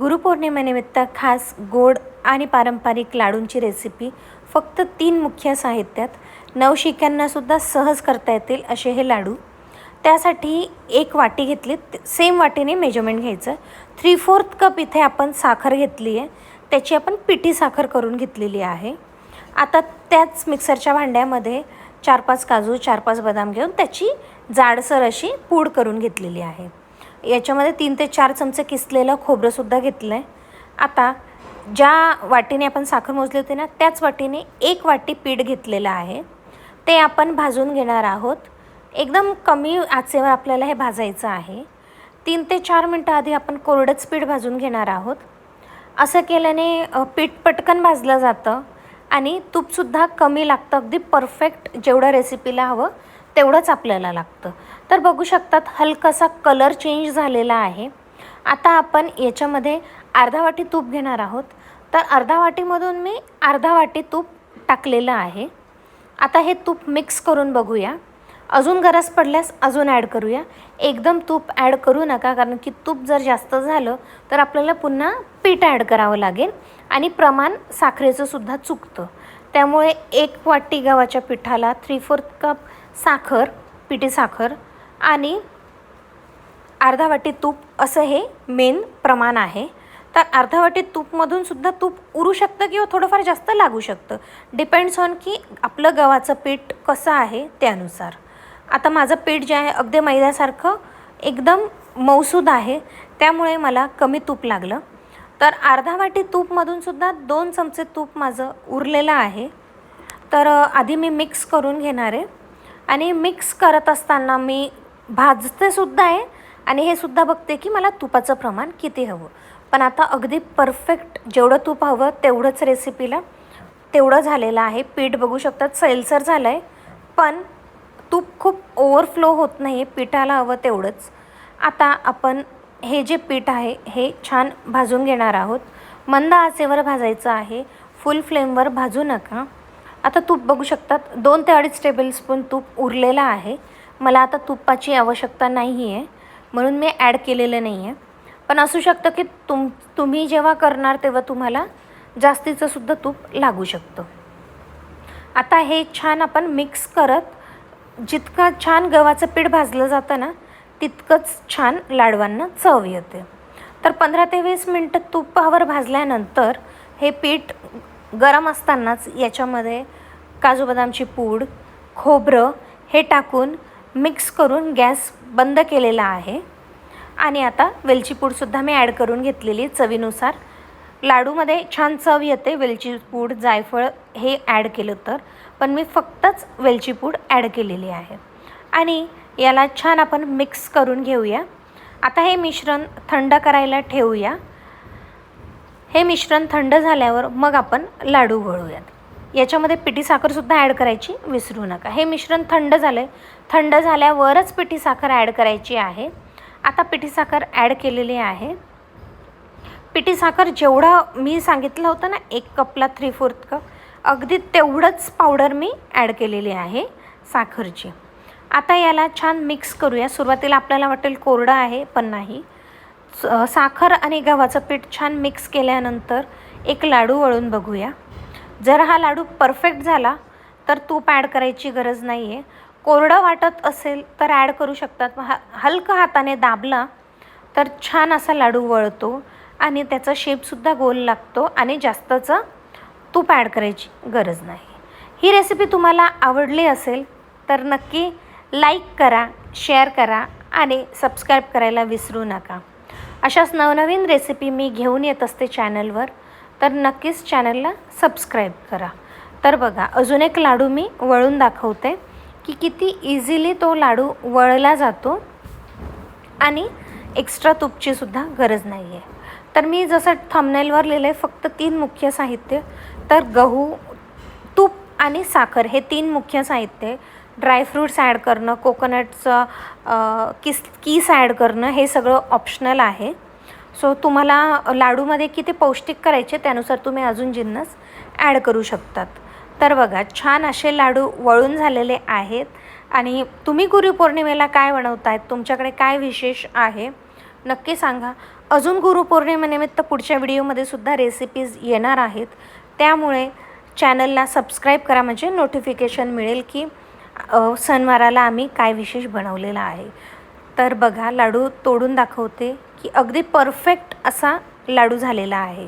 गुरुपौर्णिमेनिमित्त खास गोड आणि पारंपरिक लाडूंची रेसिपी फक्त तीन मुख्य साहित्यात नवशिक्यांनासुद्धा सहज करता येतील असे हे लाडू. त्यासाठी एक वाटी घेतली सेम वाटीने मेजरमेंट घ्यायचं. थ्री फोर्थ कप इथे आपण साखर घेतली आहे. त्याची आपण पिठी साखर करून घेतलेली आहे. आता त्याच मिक्सरच्या भांड्यामध्ये चार पाच काजू चार पाच बदाम घेऊन त्याची जाडसर अशी पूड करून घेतलेली आहे. याच्यामध्ये तीन ते चार चमचे किसलेलं खोबरंसुद्धा घेतलं आहे आता ज्या वाटीने आपण साखर मोजली होती ना त्याच वाटीने एक वाटी पीठ घेतलेलं आहे. ते आपण भाजून घेणार आहोत. एकदम कमी आचेवर आपल्याला हे भाजायचं आहे. तीन ते चार मिनटं आधी आपण कोरडंच पीठ भाजून घेणार आहोत. असं केल्याने पीठ पटकन भाजलं जातं आणि तूपसुद्धा कमी लागतं. अगदी परफेक्ट जेवढं रेसिपीला हवं तेवढंच आपल्याला लागतं. तर बघू शकतात हलकासा कलर चेंज झालेला आहे. आता आपण याच्यामध्ये अर्धा वाटी तूप घेणार आहोत. तर अर्धा वाटीमधून मी अर्धा वाटी तूप टाकलेलं आहे. आता हे तूप मिक्स करून बघूया. अजून गरज पडल्यास अजून ॲड करूया. एकदम तूप ॲड करू नका कारण की तूप जर जास्त झालं तर आपल्याला पुन्हा पीठ ॲड करावं लागेल. आणि प्रमाण साखरेचंसुद्धा चुकतं. त्यामुळे एक वाटी गव्हाच्या पिठाला थ्री फोर्थ कप साखर पिठी साखर आणि अर्धा वाटी तूप असं हे मेन प्रमाण आहे. तर अर्धा वाटी तूपमधून सुद्धा तूप उरू शकतं किंवा थोडंफार जास्त लागू शकतं. डिपेंड्स ऑन की आपलं गव्हाचं पीठ कसं आहे त्यानुसार. आता माझं पीठ जे आहे अगदी मैद्यासारखं एकदम मौसूद आहे. त्यामुळे मला कमी तूप लागलं. तर अर्धा वाटी तूपमधून सुद्धा दोन चमचे तूप माझं उरलेलं आहे. तर आधी मी मिक्स करून घेणार आहे. आणि मिक्स करत असताना मी भाजते सुद्धा आहे आणि हे सुद्धा बघते की मला तुपाचं प्रमाण किती हवं. पण आता अगदी परफेक्ट जेवढं तूप हवं तेवढंच रेसिपीला तेवढं झालेलं आहे. पीठ बघू शकतात सैलसर झालं आहे पण तूप खूप ओव्हरफ्लो होत नाही आहे पिठाला हवं तेवढंच. आता आपण हे जे पीठ आहे हे छान भाजून घेणार आहोत. मंद आचेवर भाजायचं आहे. फुल फ्लेमवर भाजू नका. आता तूप बघू शकतात. दोन ते अडीच टेबलस्पून तूप उरलेलं आहे. मला आता तुपाची आवश्यकता नाही आहे म्हणून मी ॲड केलेलं नाही आहे पण असू शकतं की तुम तुम्ही जेव्हा करणार तेव्हा तुम्हाला जास्तीचं सुद्धा तूप लागू शकतं. आता हे छान आपण मिक्स करत जितकं छान गव्हाचं पीठ भाजलं जातं ना तितकंच छान लाडवांना चव येते. तर पंधरा ते वीस मिनटं तुपावर भाजल्यानंतर हे पीठ गरम असतानाच याच्यामध्ये काजू बदामची पूड खोबरं हे टाकून मिक्स करून गॅस बंद केलेला आहे. आणि आता वेलची पूडसुद्धा मी ॲड करून घेतलेली चवीनुसार. लाडूमध्ये छान चव येते वेलची पूड जायफळ हे ॲड केलं तर. पण मी फक्तच वेलची पूड ॲड केलेली आहे. आणि याला छान आपण मिक्स करून घेऊया. आता हे मिश्रण थंड करायला ठेवूया. हे मिश्रण थंड झाल्यावर मग आपण लाडू गळूयात याच्यामध्ये पिठी साखरसुद्धा ॲड करायची विसरू नका. हे मिश्रण थंड झालं आहे थंड झाल्यावरच पिठी साखर ॲड करायची आहे. आता पिठी साखर ॲड केलेली आहे. पिठी साखर जेवढं मी सांगितलं होतं ना एक कपला थ्री फोर्थ कप अगदी तेवढंच पावडर मी ॲड केलेली आहे साखरची. आता याला छान मिक्स करूया. सुरुवातीला आपल्याला वाटेल कोरडं आहे पण नाही. साखर आणि गव्हाचं पीठ छान मिक्स केल्यानंतर एक लाडू वळून बघूया. जर हा लाडू परफेक्ट झाला तर तूप ॲड करायची गरज नाही आहे कोरडं वाटत असेल तर ॲड करू शकतात. हा हलकं हाताने दाबला तर छान असा लाडू वळतो आणि त्याचा शेपसुद्धा गोल लागतो आणि जास्तचं तूप ॲड करायची गरज नाही. ही रेसिपी तुम्हाला आवडली असेल तर नक्की लाईक करा शेअर करा आणि सबस्क्राईब करायला विसरू नका. अशाच नवनवीन रेसिपी मी घेऊन येत असते चॅनलवर तर नक्कीच चॅनलला सबस्क्राईब करा. तर बघा अजून एक लाडू मी वळून दाखवते की किती इझिली तो लाडू वळला जातो आणि एक्स्ट्रा तुपचीसुद्धा गरज नाही आहे तर मी जसं थंबनेलवर लिहिलं आहे फक्त तीन मुख्य साहित्य तर गहू तूप आणि साखर हे तीन मुख्य साहित्य ड्रायफ्रूट्स ॲड करणं कोकोनटचं किस कीस ॲड करणं हे सगळं ऑप्शनल आहे. सो तुम्हाला लाडूमध्ये किती पौष्टिक करायचे त्यानुसार तुम्ही अजून जिन्नस ॲड करू शकतात. तर बघा छान असे लाडू वळून झालेले आहेत. आणि तुम्ही गुरुपौर्णिमेला काय बनवतायत? तुमच्याकडे काय विशेष आहे? नक्की सांगा. अजून गुरुपौर्णिमेनिमित्त पुढच्या व्हिडिओमध्ये सुद्धा रेसिपीज येणार आहेत. त्यामुळे चॅनलला सबस्क्राईब करा म्हणजे नोटिफिकेशन मिळेल की सणवाराला आम्ही काय विशेष बनवलेलं आहे. तर बघा लाडू तोडून दाखवते की अगदी परफेक्ट असा लाडू झालेला आहे.